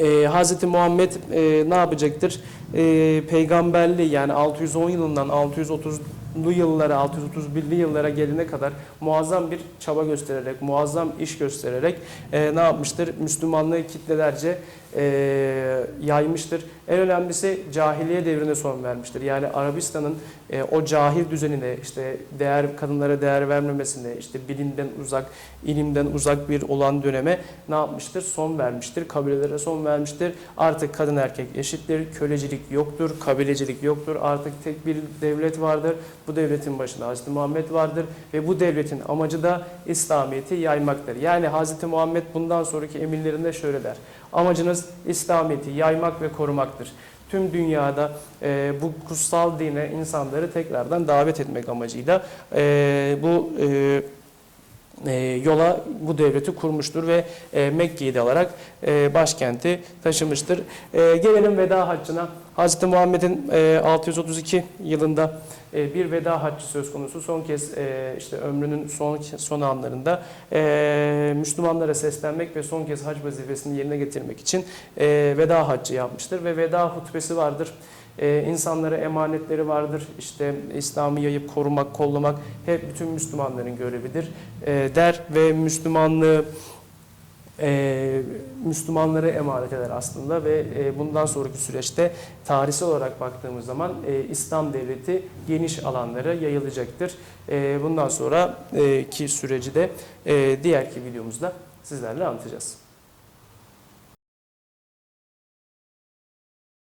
e, Hz. Muhammed e, ne yapacaktır? E, peygamberliği yani 610 yılından 630'lu yıllara, 631'li yıllara gelene kadar muazzam bir çaba göstererek, muazzam iş göstererek e, ne yapmıştır? Müslümanlığı kitlelerce e, yaymıştır. En önemlisi cahiliye devrine son vermiştir. Yani Arabistan'ın e, o cahil düzenine, işte değer kadınlara değer vermemesine, işte bilimden uzak, ilimden uzak bir olan döneme ne yapmıştır? Son vermiştir. Kabilelere son vermiştir. Artık kadın erkek eşittir. Kölecilik yoktur. Kabilecilik yoktur. Artık tek bir devlet vardır. Bu devletin başında Hazreti Muhammed vardır ve bu devletin amacı da İslamiyet'i yaymaktır. Yani Hazreti Muhammed bundan sonraki emirlerinde şöyle der. Amacınız İslamiyet'i yaymak ve korumaktır. Tüm dünyada e, bu kutsal dine insanları tekrardan davet etmek amacıyla e, bu e, e, yola bu devleti kurmuştur ve e, Mekke'yi de alarak e, başkenti taşımıştır. E, gelelim veda haccına. Hz. Muhammed'in e, 632 yılında e, bir veda haccı söz konusu. Son kez işte ömrünün son son anlarında Müslümanlara seslenmek ve son kez hac vazifesini yerine getirmek için e, veda haccı yapmıştır ve veda hutbesi vardır. Ee, insanlara emanetleri vardır. İşte İslam'ı yayıp korumak, kollamak hep bütün Müslümanların görevidir ee, der ve Müslümanlığı e, Müslümanlara emanet eder aslında ve e, bundan sonraki süreçte tarihsel olarak baktığımız zaman e, İslam devleti geniş alanlara yayılacaktır. E, bundan sonra e, süreci de e, diğerki videomuzda sizlerle anlatacağız.